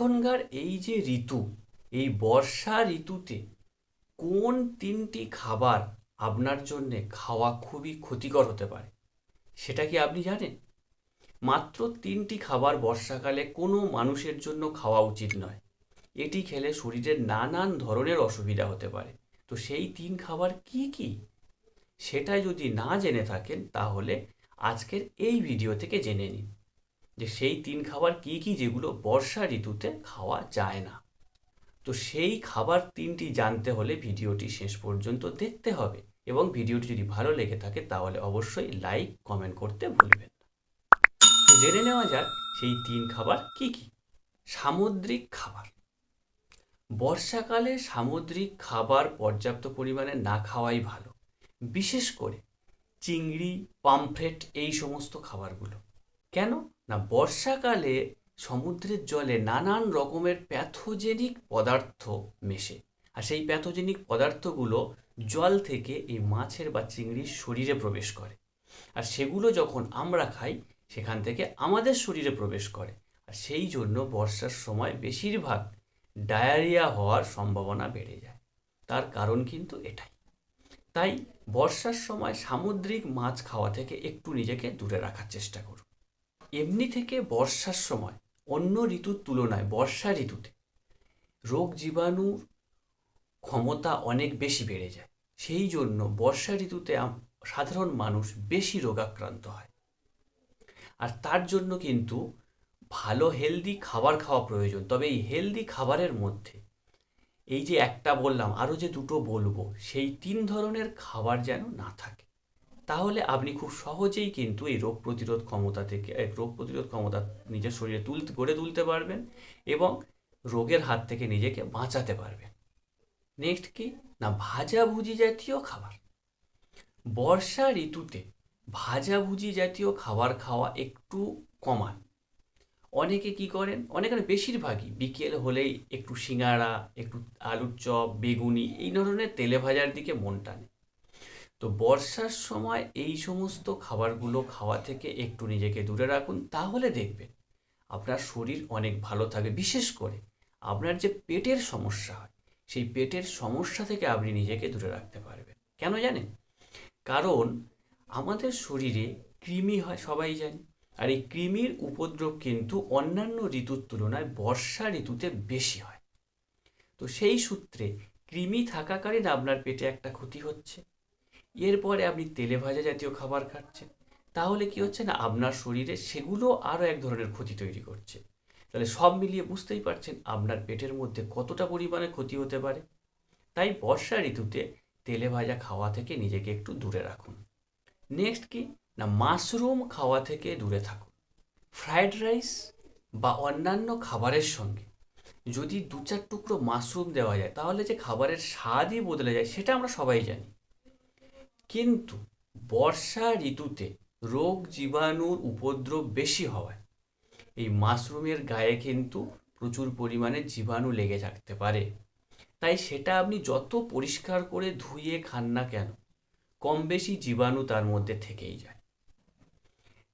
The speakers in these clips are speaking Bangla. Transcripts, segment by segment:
এখনকার এই যে ঋতু, এই বর্ষা ঋতুতে কোন তিনটি খাবার আপনার জন্যে খাওয়া খুবই ক্ষতিকর হতে পারে? সেটা কি আপনি জানেন? মাত্র তিনটি খাবার বর্ষাকালে কোনো মানুষের জন্য খাওয়া উচিত নয়। এটি খেলে শরীরের নানান ধরনের অসুবিধা হতে পারে। তো সেই তিন খাবার কি কি? সেটা যদি না জেনে থাকেন, তাহলে আজকের এই ভিডিও থেকে জেনে নিন। যে সেই তিন খাবার কি কি যেগুলো বর্ষা ঋতুতে খাওয়া যায় না। তো সেই খাবার তিনটি জানতে হলে ভিডিওটি শেষ পর্যন্ত দেখতে হবে এবং ভিডিওটি যদি ভালো লেগে থাকে তাহলে অবশ্যই লাইক, কমেন্ট করতে ভুলবেন তো জেনে নেওয়া যাক সেই তিন খাবার কি কি? সামুদ্রিক খাবার। বর্ষাকালে সামুদ্রিক খাবার পর্যাপ্ত পরিমাণে না খাওয়াই ভালো, বিশেষ করে চিংড়ি, পামফ্রেট এই সমস্ত খাবারগুলো। কেন? না, বর্ষাকালে সমুদ্রের জলে নানান রকমের প্যাথোজেনিক পদার্থ মেশে। আর সেই প্যাথোজেনিক পদার্থগুলো জল থেকে এই মাছের বা চিংড়ির শরীরে প্রবেশ করে। আর সেগুলো যখন আমরা খাই, সেখান থেকে আমাদের শরীরে প্রবেশ করে। আর সেই জন্য বর্ষার সময় বেশিরভাগ ডায়রিয়া হওয়ার সম্ভাবনা বেড়ে যায়। তার কারণ কিন্তু এটাই। তাই বর্ষার সময় সামুদ্রিক মাছ খাওয়া থেকে একটু নিজেকে দূরে রাখার চেষ্টা করুন। এমনি থেকে বর্ষার সময় অন্য ঋতুর তুলনায় বর্ষা ঋতুতে রোগ জীবাণুর ক্ষমতা অনেক বেশি বেড়ে যায়। সেই জন্য বর্ষা ঋতুতে সাধারণ মানুষ বেশি রোগাক্রান্ত হয়। আর তার জন্য কিন্তু ভালো হেলদি খাবার খাওয়া প্রয়োজন। তবে এই হেলদি খাবারের মধ্যে এই যে একটা বললাম আরও যে দুটো বলব, সেই তিন ধরনের খাবার যেন না থাকে। তাহলে আপনি খুব সহজেই কিন্তু এই রোগ প্রতিরোধ ক্ষমতা থেকে রোগ প্রতিরোধ ক্ষমতা নিজের শরীরে তুলতে গড়ে তুলতে পারবেন এবং রোগের হাত থেকে নিজেকে বাঁচাতে পারবেন। নেক্সট কি? না, ভাজাভুজি জাতীয় খাবার। বর্ষা ঋতুতে ভাজাভুজি জাতীয় খাবার খাওয়া একটু কমান। অনেকে কি করেন? অনেকে বেশিরভাগই বিকেল হলেই একটু সিঙ্গাড়া, একটু আলুর চপ, বেগুনি, এই ধরনের তেলে ভাজার দিকে মন টানে। তো বর্ষার সময় এই সমস্ত খাবারগুলো খাওয়া থেকে একটু নিজেকে দূরে রাখুন, তাহলে দেখবেন আপনার শরীর অনেক ভালো থাকবে। বিশেষ করে আপনার যে পেটের সমস্যা হয়, সেই পেটের সমস্যা থেকে আপনি নিজেকে দূরে রাখতে পারবেন। কেন জানেন? কারণ আমাদের শরীরে কৃমি হয়, সবাই জানি। আর এই কৃমির উপদ্রব কিন্তু অন্যান্য ঋতুর তুলনায় বর্ষা ঋতুতে বেশি হয়। তো সেই সূত্রে কৃমি থাকাকালীন আপনার পেটে একটা ক্ষতি হচ্ছে। এরপরে আপনি তেলে ভাজা জাতীয় খাবার খাচ্ছেন। তাহলে কি হচ্ছে না, আপনার শরীরে সেগুলো আরও এক ধরনের ক্ষতি তৈরি করছে। তাহলে সব মিলিয়ে বুঝতেই পারছেন আপনার পেটের মধ্যে কতটা পরিমাণে ক্ষতি হতে পারে। তাই বর্ষা ঋতুতে তেলে ভাজা খাওয়া থেকে নিজেকে একটু দূরে রাখুন। নেক্সট কি? না, মাশরুম খাওয়া থেকে দূরে থাকুন। ফ্রায়েড রাইস বা অন্যান্য খাবারের সঙ্গে যদি দু চার টুকরো মাশরুম দেওয়া যায়, তাহলে যে খাবারের স্বাদই বদলে যায়, সেটা আমরা সবাই জানি। কিন্তু বর্ষা ঋতুতে রোগ জীবাণুর উপদ্রব বেশি হওয়ায় এই মাশরুমের গায়ে কিন্তু প্রচুর পরিমাণে জীবাণু লেগে থাকতে পারে। তাই সেটা আপনি যত পরিষ্কার করে ধুয়ে খান না কেন কম বেশি জীবাণু তার মধ্যে থেকেই যায়।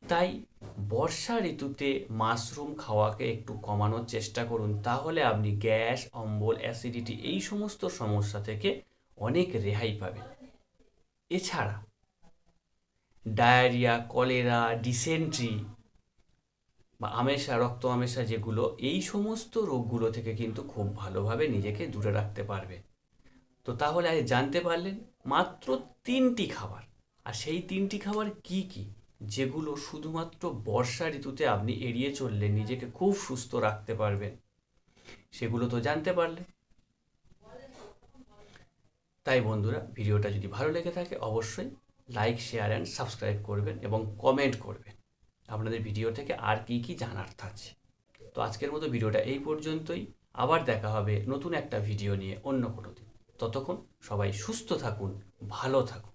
তাই বর্ষা ঋতুতে মাশরুম খাওয়াকে একটু কমানোর চেষ্টা করুন, তাহলে আপনি গ্যাস, অম্বল, অ্যাসিডিটি এই সমস্ত সমস্যা থেকে অনেক রেহাই পাবেন। এছাড়া ডায়রিয়া, কলেরা, ডিসেন্ট্রি বা আমেশা, রক্ত আমেশা যেগুলো, এই সমস্ত রোগগুলো থেকে কিন্তু খুব ভালোভাবে নিজেকে দূরে রাখতে পারবে। তো তাহলে আজ জানতে পারলেন মাত্র তিনটি খাবার। আর সেই তিনটি খাবার কি কি? যেগুলো শুধুমাত্র বর্ষা ঋতুতে আপনি এড়িয়ে চললে নিজেকে খুব সুস্থ রাখতে পারবেন। সেগুলো তো জানতে পারলেন। তাই বন্ধুরা, ভিডিওটা যদি ভালো লেগে থাকে, অবশ্যই লাইক শেয়ার অ্যান্ড সাবস্ক্রাইব করবেন এবং কমেন্ট করবেন। আপনাদের ভিডিও থেকে আর কি কি জানার থাকছে তো আজকের মতো ভিডিওটা এই পর্যন্তই। আবার দেখা হবে নতুন একটা ভিডিও নিয়ে অন্য কোনো দিন। ততক্ষণ সবাই সুস্থ থাকুন, ভালো থাকুন।